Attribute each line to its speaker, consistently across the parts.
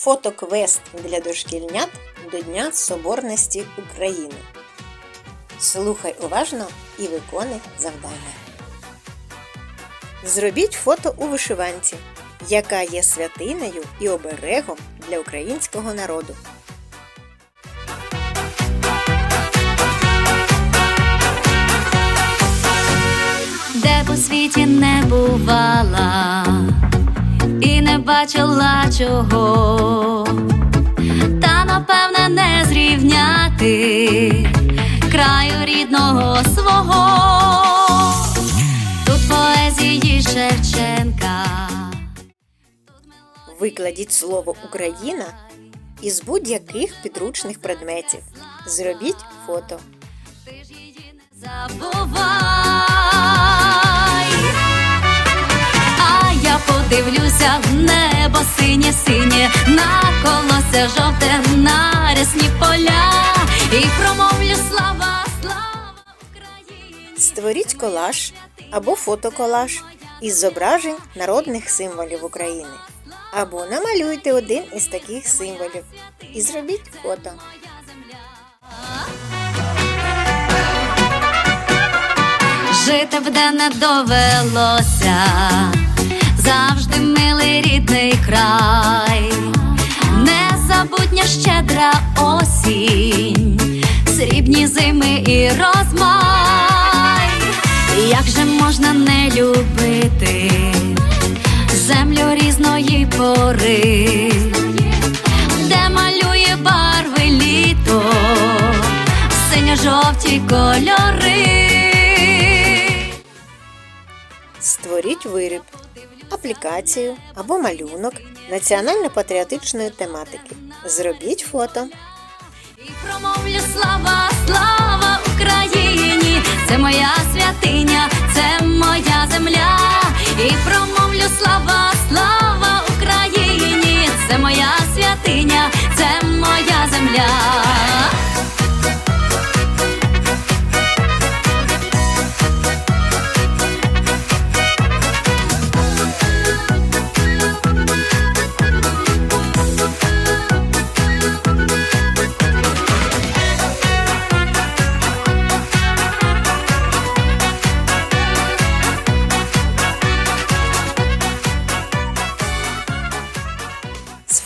Speaker 1: Фотоквест для дошкільнят до Дня Соборності України. Слухай уважно і виконуй завдання. Зробіть фото у вишиванці, яка є святинею і оберегом для українського народу.
Speaker 2: де по світі не бувала не бачила чого, та напевне не зрівняти краю рідного свого. Тут поезії Шевченка.
Speaker 1: Викладіть слово Україна із будь-яких підручних предметів. Зробіть фото.
Speaker 2: Ти ж її не забувай. А я подивлюся в небо синє синє, на колося жовте, на рясні поля, і промовлю слава, слава Україні.
Speaker 1: Створіть колаж або фотоколаж із зображень народних символів України. Або намалюйте один із таких символів і зробіть фото.
Speaker 2: Жити б де не довелося, завжди милий рідний край, незабутня щедра осінь, срібні зими і розмай, як же можна не любити землю різної пори, де малює барви літо, синьо-жовті кольори.
Speaker 1: Створіть виріб, аплікацію або малюнок національно-патріотичної тематики. Зробіть фото.
Speaker 2: І промовлю слава, слава Україні, це моя святиня, це моя земля. І промовлю слава, слава Україні, це моя святиня, це моя земля.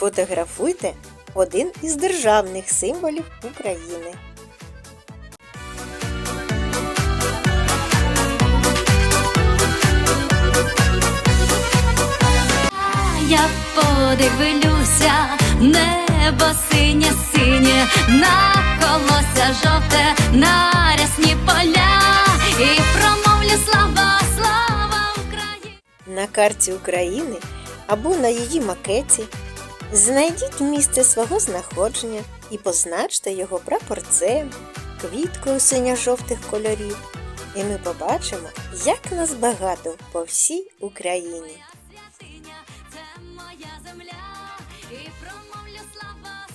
Speaker 1: Сфотографуйте один із державних символів України.
Speaker 2: Я подивлюся, небо синє, синє, на колося жовте, на рясні поля, і промовлю слава, слава Україні.
Speaker 1: На карті України або на її макеті Знайдіть місце свого знаходження і позначте його прапорцем, квіткою синьо-жовтих кольорів. І ми побачимо, як нас багато по всій Україні. Це моя земля, і промовлю слава.